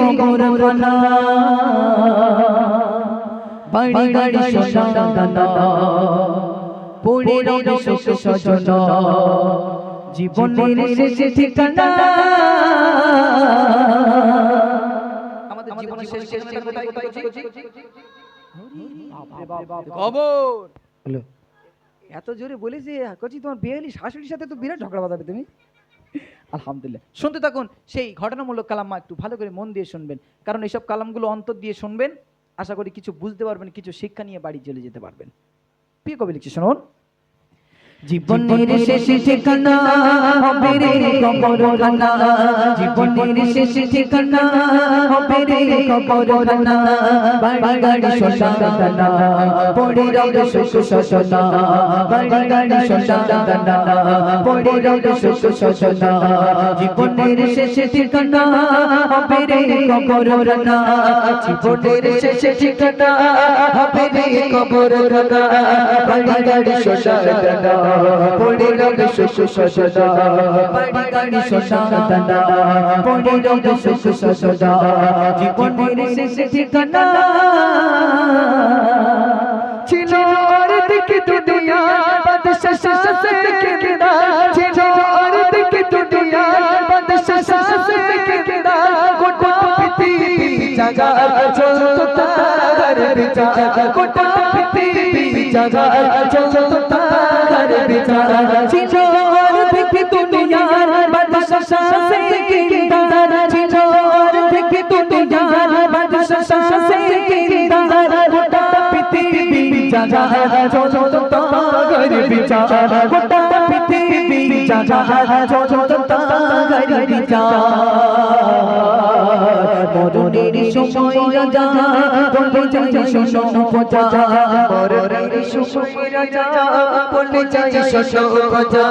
কবর বাড়ি গাড়ি পড়ে সজনা জীবনের শেষ ঠিকানা। আমাদের জীবনের শেষ ঠিকানাটা কোথায় কোথায় খবর। হলো এত জোরে বলেছি কচি তোমার বিয়ে শাশুড়ির সাথে তো বিরাট ঝগড়া বাঁধাবে তুমি। আলহামদুলিল্লাহ। শুনতে থাকুন, সেই ঘটনামূলক কালাম্মা একটু ভালো করে মন দিয়ে শুনবেন। কারণ এইসব কালামগুলো অন্তর দিয়ে শুনবেন, আশা করি কিছু বুঝতে পারবেন, কিছু শিক্ষা নিয়ে বাড়ি চলে যেতে পারবেন। প্রিয় কবি লিখছি, শুনুন। জীবনের শেষ ঠিকানা হবে রে কবর খানা। জীবনের শেষ ঠিকানা হবে রে কবর খানা। বাড়ি গাড়ি দানা পড়ে রবে সুখ সসনা বাড়ি গাড়ি দানা পড়ে রবে সুখ সসনা জীবনের শেষ ঠিকানা হবে রে কবর খানা। জীবনের শেষ ঠিকানা হবে রে কবর খানা। বাড়ি গাড়ি সোনা দানা পড়ে রবে সুখ সসনা বাড়ি গাড়ি সোনা দানা পড়ে রবে সুখ সসনা জীবনের শেষ ঠিকানা ছিল আর দিকে দুনিয়া বাদশা শাসে কেদা ছিল আর দিকে দুনিয়া বাদশা শাসে কেদা গোটা পৃথিবী জাগা চলতো তার বিচার গোটা পৃথিবী জাগা চলতো ಸಿ পৃথিবী জাগা চলতো তার বিচার গোটা পৃথিবী জাগা চলতো তার বিচার মরণের সময় রাজা বলে যাই শোনো পচা মরণের সময় রাজা বলে যাই শোনো পচা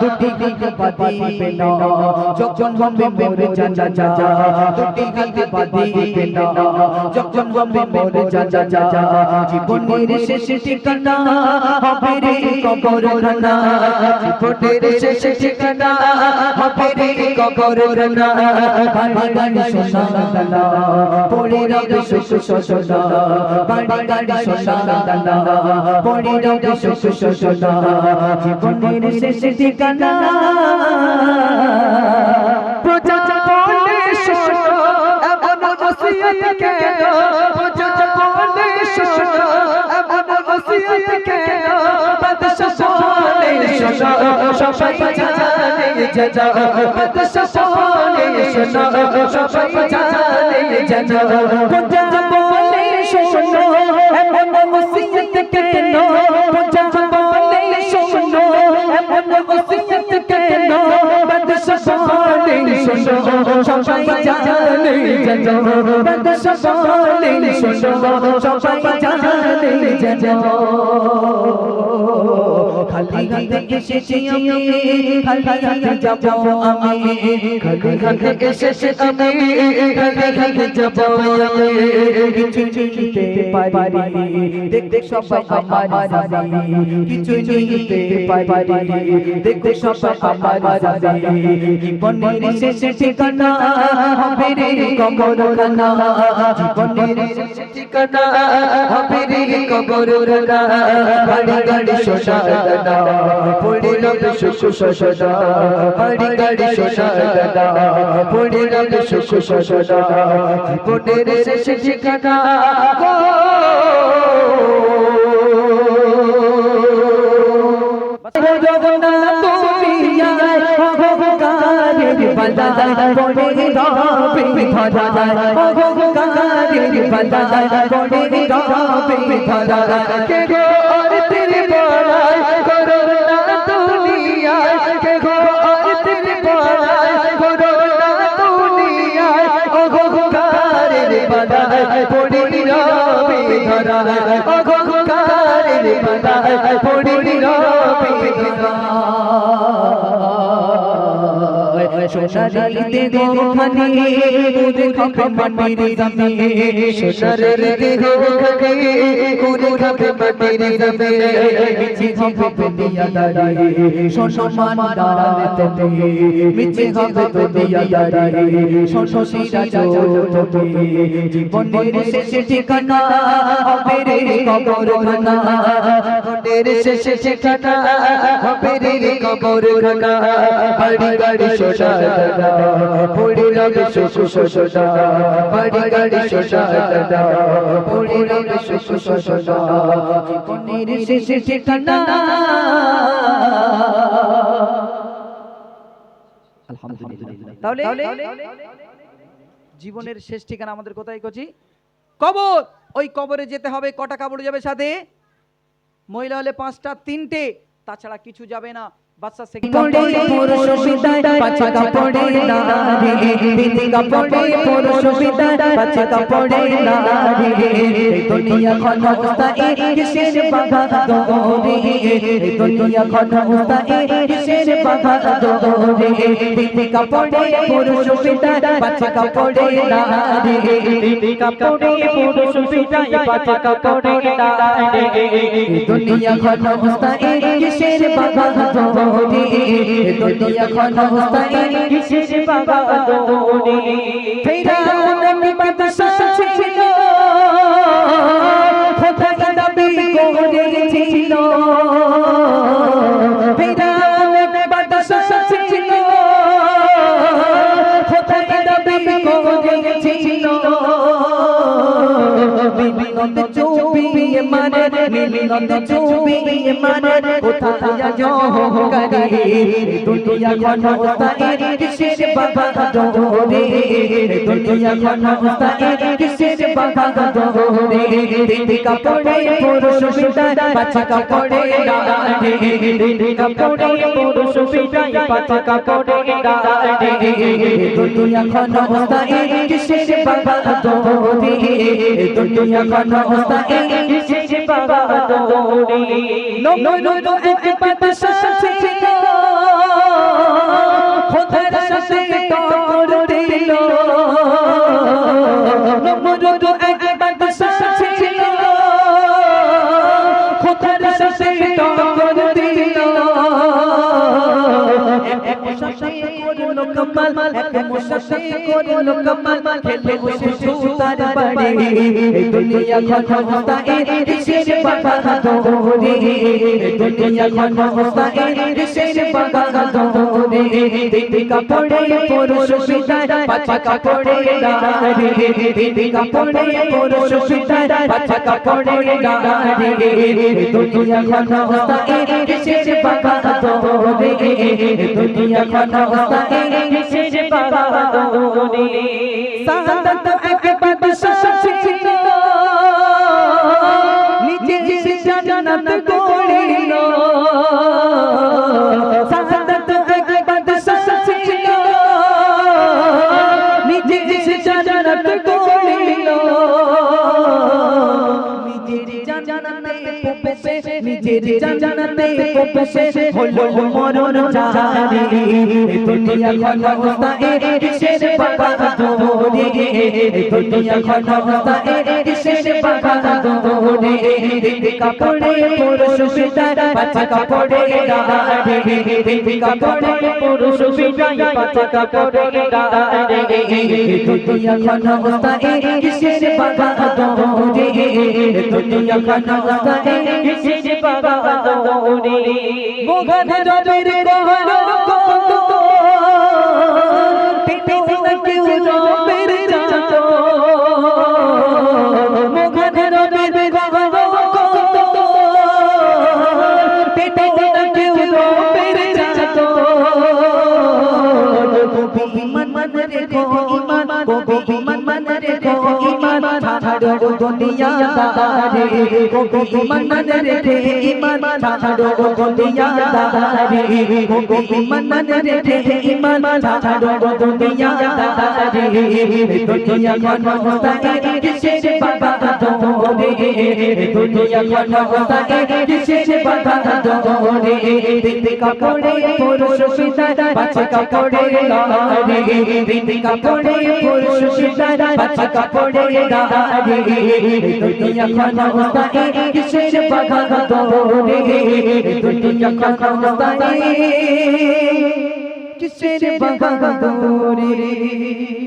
দুটি হাতে বাঁধিবে না যখন হবে মোর জানা যা দুটি হাতে বাঁধিবে না যখন হবে মোর জানা যা জীবনের শেষ ঠিকানা হবে রে কবর খানা জীবনের শেষ ঠিকানা হবে রে কবর খানা বাড়ি গাড়ি সোনা দানা। পড়ে রবে সুখ সসনা বাড়ি গাড়ি সোনা দানা। পড়ে রবে সুখ সসনা জীবনের শেষ ঠিকানা। প্রজা বলে শোনো। এমন ওসিয়ত কেন? প্রজা বলে শোনো। সবাই জানে, জানা বাদশা বলে শোনো, সবাই জানে, জানা প্রজা বলে শোনো, এমন ওসিয়ত কেন প্রজা বলে শোনো, এমন ওসিয়ত কেন বাদশা বলে শোনো, সবাই জানে, জানা বাদশা বলে শোনো, সবাই জানে, জানা। খালি হাতে এসেছি আমি খালি হাতে যাব আমি খালি হাতে এসেছি আমি খালি হাতে যাব আমি কিছু নিতে পারি দেখতে সবাই আমার জানি কিছু নিতে পারি দেখতে সবাই আমার জানি জীবনের শেষ ঠিকানা হবে রে কবর খানা জীবনের শেষ ঠিকানা হবে রে কবর খানা গাড়ি গাড়ি শোষা দাদা পড়িল সুখ শোষা গাড়ি গাড়ি শোষা দাদা পড়িল সুখ শোষা জীবনের শেষ ঠিকানা জগন্নাথ তুমি পড়ে রবে ধরা সোনারি পুরে খাবে মাটির দামে সোনারের দেহ খাবে কুরে খাবে মাটির দামে মিছে হবে দুনিয়া দাঁড়িয়ে সম্মান দাঁড়াবে তুমি মিছে হবে দুনিয়া দাঁড়িয়ে শশীরা চোখে জীবনের শেষে ঠিকানা হবে রে কবর খানা ঘটের শেষে ঠিকানা হবে রে কবর খানা বাড়ি গাড়ি সোনা জীবনের তাহলে জীবনের শেষ ঠিকানা আমাদের কোথায় কচি কবর, ওই কবরে যেতে হবে, কটা কাপড় যাবে সাথে? মহিলা হলে পাঁচটা, তিনটে, তাছাড়া কিছু যাবে না। বাচ্চা পড়ে পুরুষ বিদায় পাছা কাপড়ে রে বিধি কাপড়ে পুরুষ বিদায় পাছা কাপড়ে রে দুনিয়া খন উস্তায়ে কিসের বাধা দোরে দুনিয়া খন উস্তায়ে কিসের বাধা দোরে বিধি কাপড়ে পুরুষ বিদায় পাছা কাপড়ে রে বিধি কাপড়ে পুরুষ বিদায় পাছা কাপড়ে না দুনিয়া খন উস্তায়ে কিসের বাধা দোরে দুনিয়া খন উস্তায়ে কিসের বাধা দোরে ফেরাউন কি বাদশা ছিল। খোদা দাবি করেছিল ফেরাউন বাদশা ছিল। খোদা দাবি করেছিল মিলিনত চুপিয়ে মারে মিলিনত চুপিয়ে মারে কোথায় জহকারে দুনিয়া খন উস্তায়ে কিসের বাধা দোরে দুনিয়া খন উস্তায়ে কিসের বাধা দোরে দিদি কাপড়ে পুরুষ বিদায় পাছা কাপড়ে ডালে দিদি কাপড়ে পুরুষ বিদায় পাছা কাপড়ে ডালে দুনিয়া খন উস্তায়ে কিসের বাধা দোরে দুনিয়া খন উস্তায়ে কিসের বাধা দোরে নো নো নো এক বাদশা কমাল মুসাফে করল কমাল খেলে বসে সুতার বাড়ি। এই দুনিয়া খন হস্তায়ে ঋষির বাবা দোরে এই দুনিয়া খন হস্তায়ে ঋষির বাবা দোরে দিদি কাপড়ে পুরুষ বিদায় পাছা কাপড়ে ডারে দিদি কাপড়ে পুরুষ বিদায় পাছা কাপড়ে ডারে দুনিয়া খন হস্তায়ে ঋষির বাবা দোরে দুনিয়া খন হস্তায়ে ঋষির বাবা দোরে সাদত এক বাদশা ছিল নিজে জান্নাত গড়িল জান্নাতে হলো মরণ জারি দুনিয়া খন হস্তায়ে কিসের বাবা দোরে দুনিয়া খন হস্তায়ে কিসের বাবা দোরে দিদি কাপড়ে পুরুষ বিদায় পাছা কাপড়ে ডারে দিদি কাপড়ে পুরুষ বিদায় পাছা কাপড়ে ডারে দুনিয়া খন হস্তায়ে কিসের বাবা দোরে দুনিয়া খন হস্তায়ে কিসের বাবা দোরে মোগন রবের গহর কত পেটে না কেউ রবের জাত মোগন রবের গহর কত পেটে না কেউ রবের জাত কবি রে গো ইমান কবি মন মন ইমান ছাড়ো দুনিয়া দুনিয়া কবি ইমান রেখে ইমান ছাড়ো দুনিয়া দারে কবি ইমান রেখে ইমান ছাড়ো দুনিয়া দারে দুনিয়া গনস্তায় বাবা দোরে দুনিয়া গনস্তায় কিসের বাবা দোরে দিদি কাপড়ে পুরুষ পিতা পাছে কাপড়ে লারে দিদি কাপড়ে পুরুষ পিতা পাছে কাপড়ে লারে দুনিয়া গনস্তায় কিসের বাবা দোরে দুনিয়া গনস্তায় কিসের বাবা দোরে